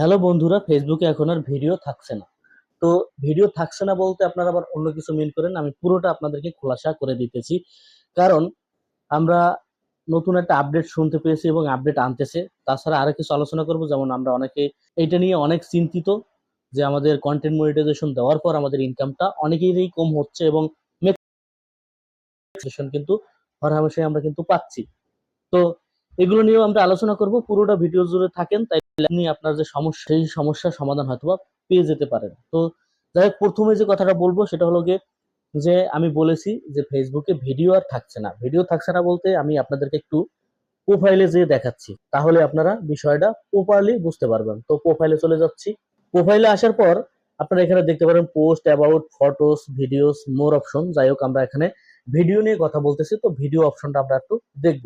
Hello বন্ধুরা ফেসবুকে এখন আর ভিডিও থাকছে না। তো ভিডিও থাকছে না বলতে আপনারা আবার অন্য কিছু মিন করেন, আমি পুরোটা আপনাদেরকে খোলাসা করে দিতেছি। কারণ আমরা নতুন একটা আপডেট শুনতে পেয়েছি এবং আপডেট আনতেছে। তাছাড়া আরও কিছু আলোচনা করব, যেমন আমরা অনেকে এইটা নিয়ে অনেক চিন্তিত যে আমাদের কন্টেন্ট মনিটাইজেশন দেওয়ার পর আমাদের ইনকামটা অনেকেরই কম হচ্ছে এবং কিন্তু হরহামেশাই আমরা কিন্তু পাচ্ছি। তো এগুলো নিয়েও আমরা আলোচনা করব। পুরোটা ভিডিও জুড়ে থাকেন, তাই আপনি আপনার যে সমস্যা, সেই সমস্যার সমাধান হয়তো বা পেয়ে যেতে পারেন। তো যাই হোক, প্রথমে যে কথাটা বলব সেটা হলো গিয়ে যে আমি বলেছি যে ফেসবুকে ভিডিও আর থাকছে না। ভিডিও থাকছে না বলতে আমি আপনাদেরকে একটু প্রোফাইলে যেয়ে দেখাচ্ছি। তাহলে আপনারা বিষয়টা প্রপারলি বুঝতে পারবেন। তো প্রোফাইলে চলে যাচ্ছি। প্রোফাইলে আসার পর আপনারা এখানে দেখতে পারেন post about photos videos more option যাই হোক, আমরা এখানে ভিডিও নিয়ে কথা বলতেছি, তো ভিডিও অপশনটা আমরা একটু দেখব।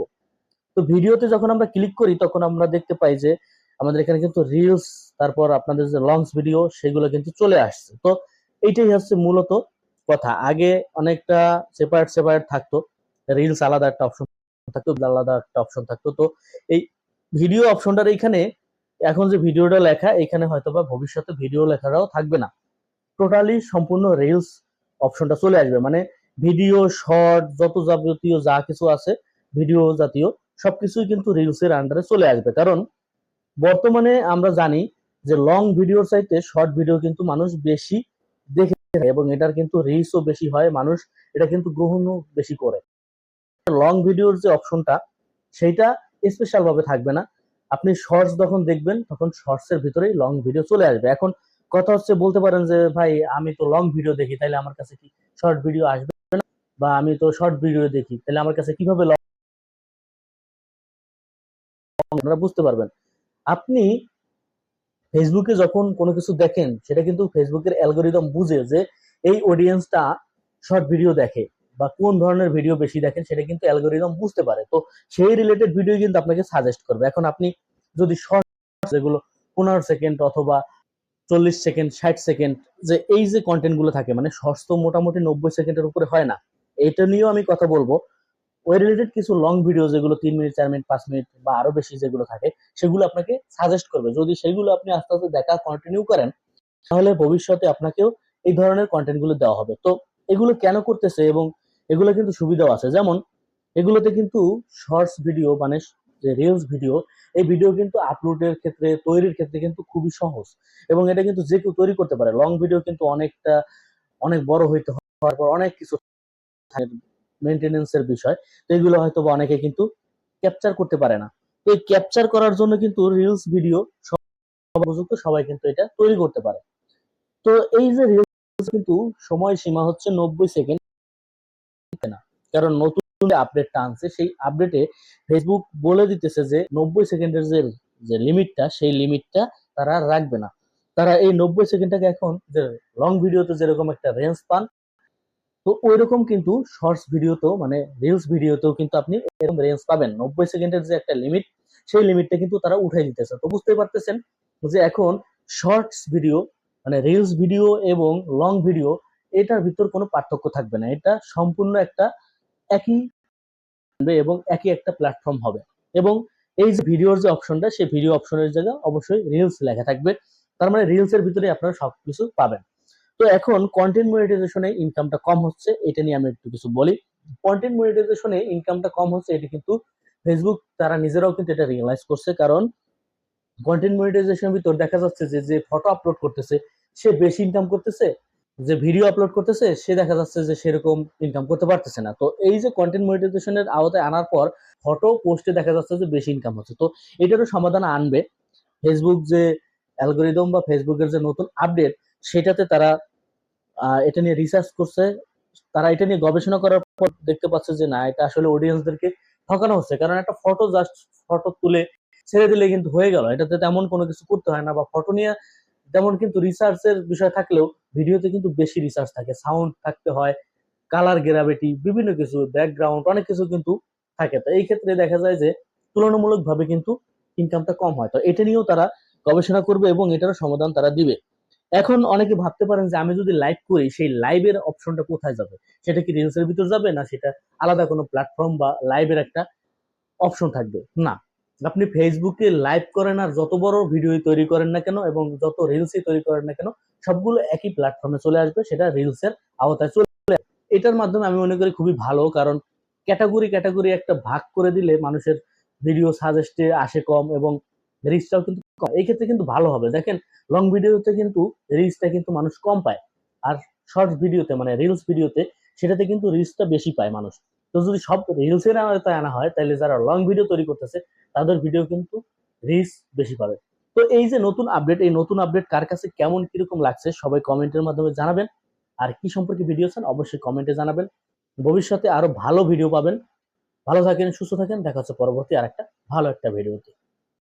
তো ভিডিওতে যখন আমরা ক্লিক করি, তখন আমরা দেখতে পাই যে আমাদের এখানে কিন্তু রিলস তারপর আপনাদের যে লংস ভিডিও সেগুলো কিন্তু চলে আসছে। তো এইটাই হচ্ছে মূলত কথা। আগে অনেকটা সেপারেট সেপারেট থাকতো। রিলস আলাদা একটা অপশন থাকতো, আলাদা একটা অপশন থাকতো। তো এই ভিডিও অপশনটার এইখানে, এখন যে ভিডিওটা লেখা এখানে হয়তো বা ভবিষ্যতে ভিডিও লেখাটাও থাকবে না। টোটালি সম্পূর্ণ রিলস অপশনটা চলে আসবে। মানে ভিডিও শর্ট যত যাবতীয় যা কিছু আছে ভিডিও জাতীয় সবকিছুই কিন্তু রিলসের আন্ডারে চলে আসবে। কারণ বর্তমানে আমরা জানি যে লং ভিডিওর চাইতে শর্ট ভিডিও কিন্তু মানুষ বেশি দেখে এবং এটার কিন্তু রিচও বেশি হয়, মানুষ এটা কিন্তু গ্রহণও বেশি করে। লং ভিডিওর যে অপশনটা সেইটা স্পেশাল ভাবে থাকবে না। আপনি শর্টস যখন দেখবেন, তখন শর্টস এর ভিতরেই লং ভিডিও চলে আসবে। এখন কথা হচ্ছে, বলতে পারেন যে, ভাই, আমি তো লং ভিডিও দেখি তাহলে আমার কাছে কি শর্ট ভিডিও আসবে না? বা আমি তো শর্ট ভিডিও দেখি তাহলে আমার কাছে কীভাবে long আপনারা বুঝতে পারবেন। আপনি ফেসবুকে যখন কোনো কিছু দেখেন, সেটা কিন্তু ফেসবুকের অ্যালগোরিদম বুঝে যে এই অডিয়েন্সটা শর্ট ভিডিও দেখে বা কোন ধরনের ভিডিও বেশি দেখেন, সেটা কিন্তু অ্যালগোরিদম বুঝতে পারে। তো সেই রিলেটেড ভিডিও কিন্তু আপনাকে সাজেস্ট করবে। এখন আপনি যদি শর্ট যেগুলো পনেরো সেকেন্ড অথবা চল্লিশ সেকেন্ড ষাট সেকেন্ড যে এই যে কন্টেন্টগুলো থাকে মানে শর্টস তো মোটামুটি নব্বই সেকেন্ডের উপরে হয় না। এটা নিয়েও আমি কথা বলব। ওই রিলেটেড কিছু লং ভিডিও যেগুলো তিন মিনিট চার মিনিট পাঁচ মিনিট বা আরও বেশি যেগুলো থাকে, সেগুলো আপনাকে সাজেস্ট করবে। যদি সেগুলো আপনি আস্তে আস্তে দেখা কন্টিনিউ করেন, তাহলে ভবিষ্যতে আপনাকেও এই ধরনের কন্টেন্টগুলো দেওয়া হবে। তো এগুলো কেন করতেছে এবং এগুলো কিন্তু সুবিধাও আছে। যেমন, এগুলোতে কিন্তু শর্টস ভিডিও মানে যে রিলস ভিডিও এই ভিডিও কিন্তু আপলোডের ক্ষেত্রে, তৈরির ক্ষেত্রে কিন্তু খুবই সহজ এবং এটা কিন্তু যে কেউ তৈরি করতে পারে। লং ভিডিও কিন্তু অনেকটা, অনেক বড় হইতে হওয়ার পর অনেক কিছু মেনটেনেন্সের বিষয়। তো এগুলো হয়তো বা অনেকে কিন্তু ক্যাপচার করতে পারে না। তো এই ক্যাপচার করার জন্য কিন্তু রিলস ভিডিও উপযুক্ত সবাই কিন্তু এটা তৈরি করতে পারে। তো এই যে রিলস কিন্তু সময় সীমা হচ্ছে নব্বই সেকেন্ড না। কারণ নতুন আপডেটটা আনছে, সেই আপডেটে ফেসবুক বলে দিতেছে যে নব্বই সেকেন্ডের যে যে লিমিটটা সেই লিমিটটা তারা রাখবে না। তারা এই নব্বই সেকেন্ডটাকে এখন যে লং ভিডিওতে যেরকম একটা রেঞ্জ পান তো ওই রকম কিন্তু শর্টস ভিডিওতেও মানে রিলস ভিডিওতেও কিন্তু আপনি এরকম রেঞ্জ পাবেন। নব্বই সেকেন্ডের যে একটা লিমিট সেই লিমিটটা কিন্তু তারা উঠাই দিতেছে। তো বুঝতেই পারতেছেন যে এখন শর্টস ভিডিও মানে রিলস ভিডিও এবং লং ভিডিও এটার ভিতর কোনো পার্থক্য থাকবে না। এটা সম্পূর্ণ একটা একই এবং একই একটা প্ল্যাটফর্ম হবে। এবং এই যে ভিডিওর যে অপশনটা সেই ভিডিও অপশনের জায়গায় অবশ্যই রিলস লেখা থাকবে। তার মানে রিলস এর ভিতরে আপনারা সবকিছু পাবেন। তো এখন কন্টেন্ট মনিটাইজেশনে ইনকামটা কম হচ্ছে, এটা নিয়ে আমি একটু কিছু বলি। কন্টেন্ট মনিটাইজেশনে ইনকামটা কম হচ্ছে, এটা কিন্তু ফেসবুক তারা নিজেরাও কিন্তু এটা রিয়েলাইজ করছে, কারণ কন্টেন্ট মনিটাইজেশনের ভিতর দেখা যাচ্ছে যে যে ফটো আপলোড করতেছে, সে বেশি ইনকাম করতেছে, যে ভিডিও আপলোড করতেছে, সে দেখা যাচ্ছে যে সেরকম ইনকাম করতে পারতেছে না। তো এই যে কন্টেন্ট মনিটাইজেশনের আওতায় আনার পর ফটো পোস্টে দেখা যাচ্ছে যে বেশি ইনকাম হচ্ছে। তো এটারও সমাধান আনবে। ফেসবুক যে অ্যালগোরিদম বা ফেসবুকের যে নতুন আপডেট সেটাতে তারা এটা নিয়ে রিসার্চ করছে। তারা এটা নিয়ে গবেষণা করার পর দেখতে পাচ্ছে যে, না, এটা আসলে অডিয়েন্সদেরকে ঠকানো হচ্ছে। কারণ একটা ফটো জাস্ট ফটো তুলে ছেড়ে দিলে কিন্তু হয়ে গেল। এটাতে তেমন কোনো কিছু করতে হয় না বা ফটো নিয়ে তেমন কিন্তু রিসার্চের বিষয় থাকলেও ভিডিওতে কিন্তু বেশি রিসার্চ থাকে। সাউন্ড থাকতে হয় কালার গ্রাভিটি বিভিন্ন কিছু ব্যাকগ্রাউন্ড অনেক কিছু কিন্তু থাকে। তো এই ক্ষেত্রে দেখা যায় যে, তুলনামূলকভাবে কিন্তু ইনকামটা কম হয়। তো এটা নিয়েও তারা গবেষণা করবে এবং এটারও সমাধান তারা দিবে। এখন অনেকে ভাবতে পারেন যে আমি যদি লাইভ করি, সেই লাইভের অপশনটা কোথায় যাবে? সেটা কি রিলসের ভিতর যাবে, না সেটা আলাদা কোনো প্ল্যাটফর্ম বা লাইভের একটা অপশন থাকবে? না। আপনি ফেসবুকে লাইভ করেন আর যত বড় ভিডিও তৈরি করেন না কেন এবং যত রিলসই তৈরি করেন না কেন, সবগুলো একই প্ল্যাটফর্মে চলে আসবে, সেটা রিলসের আওতায় চলে আসবে। এটার মাধ্যমে আমি মনে করি খুবই ভালো, কারণ ক্যাটাগরি ক্যাটাগরি একটা ভাগ করে দিলে মানুষের ভিডিও সাজেস্টে আসে কম এবং রিচটাও কিন্তু কম এই ক্ষেত্রে কিন্তু ভালো হবে। দেখেন লং ভিডিওতে কিন্তু রিচটা কিন্তু মানুষ কম পায়। আর শর্ট ভিডিওতে মানে রিলস ভিডিওতে সেটাতে কিন্তু রিচটা বেশি পায় মানুষ। তো যদি সব রিলসের আওতায় আনা হয় তাহলে যারা লং ভিডিও তৈরি করতেছে, তাদের ভিডিও কিন্তু রিচ বেশি পাবে। তো এই যে নতুন আপডেট এই নতুন আপডেট কার কাছে কেমন, কীরকম লাগছে, সবাই কমেন্টের মাধ্যমে জানাবেন। আর কি সম্পর্কে ভিডিও চান, অবশ্যই কমেন্টে জানাবেন। ভবিষ্যতে আরও ভালো ভিডিও পাবেন। ভালো থাকেন, সুস্থ থাকেন, দেখা হচ্ছে পরবর্তী আরেকটা ভালো একটা ভিডিওতে